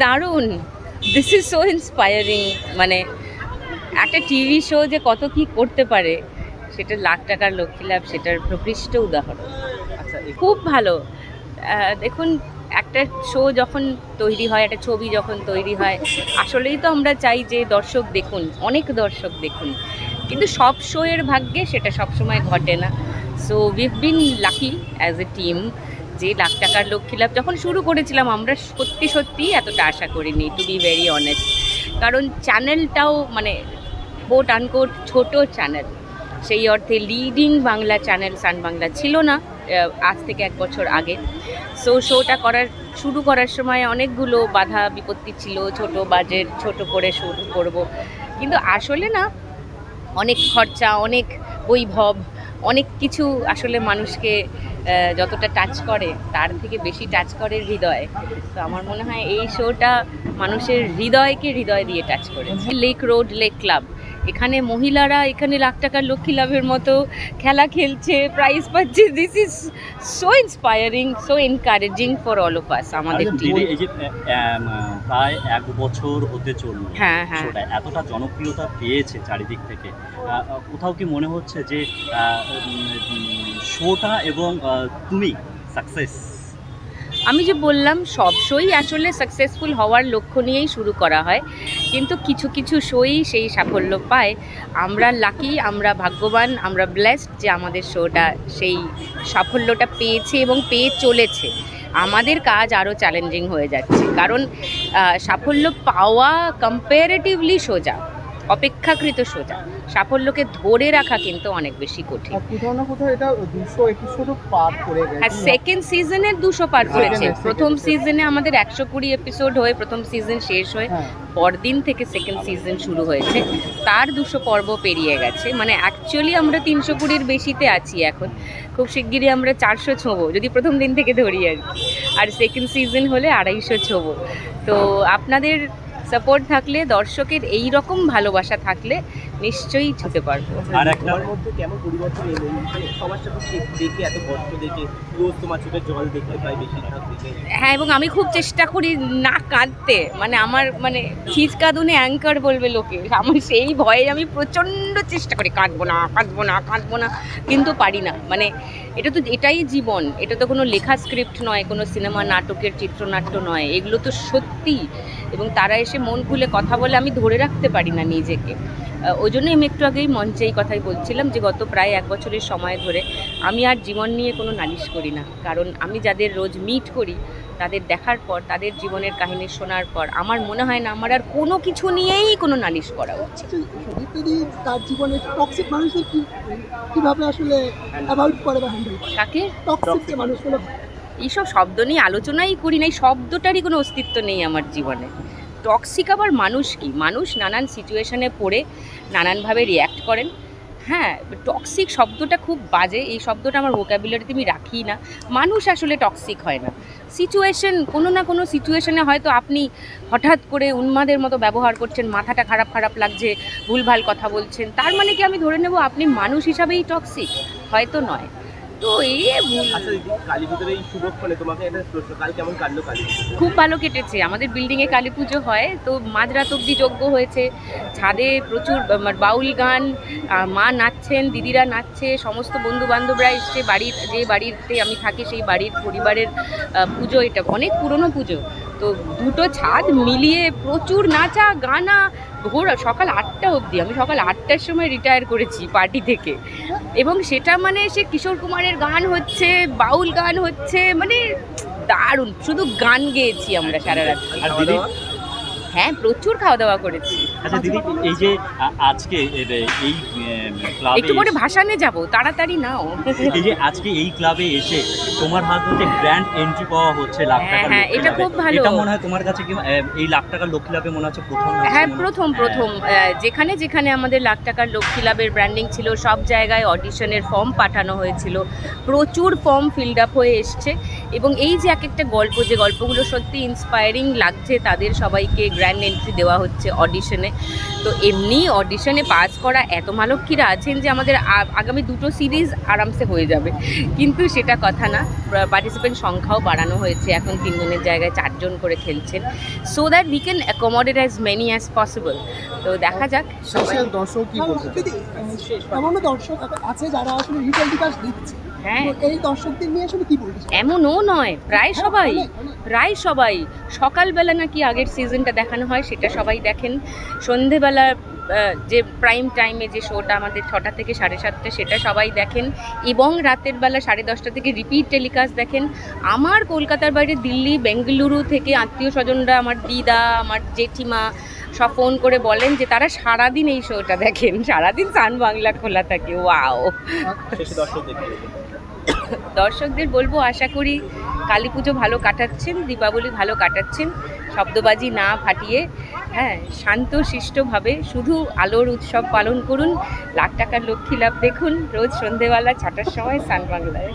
দারুণ। This is so inspiring মানে একটা টিভি শো যে কত কি করতে পারে সেটা লাখ টাকার লক্ষ্মী লাভ সেটার প্রকৃষ্ট উদাহরণ। আচ্ছা খুব ভালো। দেখুন একটা শো যখন তৈরি হয় একটা ছবি যখন তৈরি হয় আসলেই তো আমরা চাই যে দর্শক দেখুন অনেক দর্শক দেখুন। কিন্তু সব শো এর ভাগ্যে সেটা সবসময় ঘটে না। So we've been lucky as a team যে লাখ টাকার লক্ষ্মী লাভ যখন শুরু করেছিলাম, আমরা সত্যি সত্যি এতটা আশা করিনি টু বি ভেরি অনেস্ট কারণ চ্যানেলটাও মানে কোট আনকোট ছোট চ্যানেল সেই অর্থে leading Bangla channel Sun Bangla ছিল না আজ থেকে এক বছর আগে। সো শোটা করার, শুরু করার সময় অনেকগুলো বাধা বিপত্তি ছিল, ছোট বাজেট ছোট করে শুরু করব। কিন্তু আসলে না, অনেক খরচা, অনেক বৈভব, অনেক কিছু আসলে মানুষকে যতটা টাচ করে তার থেকে বেশি টাচ করে হৃদয়। তো আমার মনে হয় এই শোটা মানুষের হৃদয়কে হৃদয় দিয়ে টাচ করেছে। লেক রোড লেক ক্লাব এখানে মহিলারা এখানে লাখ টাকার লক্ষ্মী লাভের মতো খেলা খেলছে প্রাইজ পাচ্ছে। This is so inspiring so encouraging for all of us আমাদের আচ্ছা, টিম এই যে আহ, আহ, প্রায় এক বছর হতে চলল হ্যাঁ হ্যাঁ। এতটা জনপ্রিয়তা পেয়েছে চারিদিক থেকে। কোথাও কি মনে হচ্ছে যে শোটা এবং তুমি সাকসেস আমি যে বললাম, সব শোই আসলে সাকসেসফুল হওয়ার লক্ষ্য নিয়েই শুরু করা হয়। কিন্তু কিছু কিছু শোই সেই সাফল্য পায়। আমরা লাকি আমরা ভাগ্যবান, আমরা ব্লেসড যে আমাদের শোটা সেই সাফল্যটা পেয়েছে এবং পেয়ে চলেছে। আমাদের কাজ আরও চ্যালেঞ্জিং হয়ে যাচ্ছে। কারণ সাফল্য পাওয়া কম্পারেটিভলি সোজা। অপেক্ষাকৃত সোজা। সাফল্যকে ধরে রাখা কিন্তু অনেক বেশি কঠিন। আর কোথাও না কোথাও এটা দুশো এপিসোডও পার করে আর সেকেন্ড সিজনে দুশো পার করেছে। প্রথম সিজনে আমাদের একশো কুড়ি এপিসোড হয়ে প্রথম সিজন শেষ হয়ে হ্যাঁ। পরদিন থেকে সেকেন্ড সিজন শুরু হয়েছে। তার দুশো পর্ব পেরিয়ে গেছে। মানে অ্যাকচুয়ালি আমরা তিনশো কুড়ির বেশিতে আছি এখন। খুব শিগগিরই আমরা চারশো ছোবো যদি প্রথম দিন থেকে ধরি আর কি। আর সেকেন্ড সিজন হলে আড়াইশো ছোবো। তো আপনাদের সাপোর্ট থাকলে দর্শকের এই রকম ভালোবাসা থাকলে নিশ্চয়ই ছুটে পারব। আর একটা তোমার মধ্যে কেমন পরিবর্তন এলো? এই সবার সাথে ঠিক দেখে এত কষ্ট দেখে রোজ তোমার চোখের জল দেখতে পাই বেশিরভাগ হ্যাঁ এবং আমি খুব চেষ্টা করি না কাঁদতে। মানে আমার মানে ছিচকাদুনে অ্যাঙ্কার বলবে লোকে। আমার সেই ভয়ে আমি প্রচণ্ড চেষ্টা করি কাঁদবো না কাঁদবো না কাঁদবো না। কিন্তু পারি না। মানে এটা তো এটাই জীবন। এটা তো কোনো লেখা স্ক্রিপ্ট নয় কোনো সিনেমা নাটকের চিত্রনাট্য নয়। এগুলো তো সত্যি এবং তারা এসে মন খুলে কথা বলে আমি ধরে রাখতে পারি না নিজেকে। ওই জন্যই আমি একটু আগেই মঞ্চে এই কথাই বলছিলাম যে গত প্রায় এক বছরের সময় ধরে আমি আর জীবন নিয়ে কোনো নালিশ করি না। কারণ আমি যাদের রোজ মিট করি তাদের দেখার পর তাদের জীবনের কাহিনী শোনার পর আমার মনে হয় না আমার আর কোনো কিছু নিয়েই কোনো নালিশ করা উচিত। সুদীপ তার জীবনে টক্সিক মানুষদের কীভাবে আসলে অ্যাভয়েড করে বা হ্যান্ডেল করে? তাকে টক্সিক যে মানুষগুলো এইসব শব্দ নিয়ে আলোচনাই করি না এই শব্দটারই কোনো অস্তিত্ব নেই আমার জীবনে। টক্সিক আবার মানুষ কি? মানুষ নানান সিচুয়েশনে পড়ে, নানানভাবে রিয়্যাক্ট করেন। হ্যাঁ টক্সিক শব্দটা খুব বাজে, এই শব্দটা আমার ভোকাবুলারিতে আমি রাখি না। মানুষ আসলে টক্সিক হয় না। সিচুয়েশন কোনো না কোনো সিচুয়েশনে হয়তো আপনি হঠাৎ করে উন্মাদের মতো ব্যবহার করছেন, মাথাটা খারাপ খারাপ লাগছে, ভুলভাল কথা বলছেন। তার মানে কি আমি ধরে নেব আপনি মানুষ হিসাবেই টক্সিক হয়তো নয়। তো এই ভুল। আচ্ছা দিদি কালী পুজোর এই শুভ তোমাকে একটা প্রশ্ন কাল কেমন কাটলো কালী খুব ভালো কেটেছে। আমাদের বিল্ডিংয়ে কালী পুজো হয় তো মাঝরাত অব্দি যজ্ঞ হয়েছে। ছাদে প্রচুর বাউল গান মা নাচছেন দিদিরা নাচছে সমস্ত বন্ধু বান্ধবরা এসছে বাড়ির যে বাড়িতে আমি থাকি সেই বাড়ির পরিবারের পুজো এটা অনেক পুরনো পুজো। তো দুটো ছাদ মিলিয়ে প্রচুর নাচা, গানা, ভোর সকাল আটটা অবধি। আমি সকাল আটটার সময় রিটায়ার করেছি পার্টি থেকে। এবং সেটা মানে সে কিশোর কুমারের গান হচ্ছে, বাউল গান হচ্ছে মানে দারুণ। শুধু গান গেয়েছি আমরা সারা রাত। আর দিদি? হ্যাঁ প্রচুর খাওয়া দাওয়া করেছি। আচ্ছা দিদি এই যে আজকে এই ক্লাবে একটু পরে ভাসানে যাব তাড়াতাড়ি নাও। এই যে আজকে এই ক্লাবে এসে তোমার হাত ধরে গ্র্যান্ড এন্ট্রি পাওয়া হচ্ছে লাখ হ্যাঁ, টাকার হ্যাঁ, এটা খুব ভালো। এটা মনে হয় তোমার কাছে কি এই লাখ টাকার লক্ষ্মী লাভে মনে হচ্ছে প্রথম হ্যাঁ প্রথম প্রথম। যেখানে যেখানে আমাদের লাখ টাকার লক্ষ্মী লাভের ব্র্যান্ডিং ছিল সব জায়গায় অডিশনের ফর্ম পাঠানো হয়েছিল। প্রচুর ফর্ম ফিল্ড আপ হয়ে এসছে। এবং এই যে এক একটা গল্প যে গল্পগুলো সত্যি ইন্সপায়ারিং লাগছে তাদের সবাইকে গ্র্যান্ড এন্ট্রি দেওয়া হচ্ছে অডিশনে তো এমনি অডিশনে পাস করা এত মালক্ষীরা আছেন যে আমাদের আগামী দুটো সিরিজ আরামসে হয়ে যাবে। কিন্তু সেটা কথা না পার্টিসিপেন্ট সংখ্যাও বাড়ানো হয়েছে। এখন তিনজনের জায়গায় চারজন করে খেলছেন। So that we can accommodate as many as possible তো দেখা যাক। দর্শক আছে যারা আসলে দিচ্ছে হ্যাঁ। এই দর্শকদের নিয়ে আসলে কি এমনও নয় প্রায় সবাই। প্রায় সবাই, সকালবেলা নাকি আগের সিজনটা দেখানো হয় সেটা সবাই দেখেন। সন্ধেবেলা যে প্রাইম টাইমে যে শোটা আমাদের ছটা থেকে সাড়ে সাতটা সেটা সবাই দেখেন এবং রাতের বেলা সাড়ে দশটা থেকে রিপিট টেলিকাস্ট দেখেন। আমার কলকাতার বাইরে দিল্লি, বেঙ্গালুরু থেকে আত্মীয় স্বজনরা, আমার দিদা, আমার জেঠিমা সব ফোন করে বলেন যে তারা সারাদিন এই শোটা দেখেন। সারাদিন সান বাংলা খোলা থাকে। ওয়াও দর্শকদের বলব, আশা করি কালী পুজো ভালো কাটাচ্ছেন, দীপাবলি ভালো কাটাচ্ছেন, শব্দবাজি না ফাটিয়ে হ্যাঁ শান্ত, শিষ্টভাবে শুধু আলোর উৎসব পালন করুন, লাখ টাকার লক্ষ্মী লাভ দেখুন, রোজ সন্ধেবেলা, ছটার সময় সান বাংলায়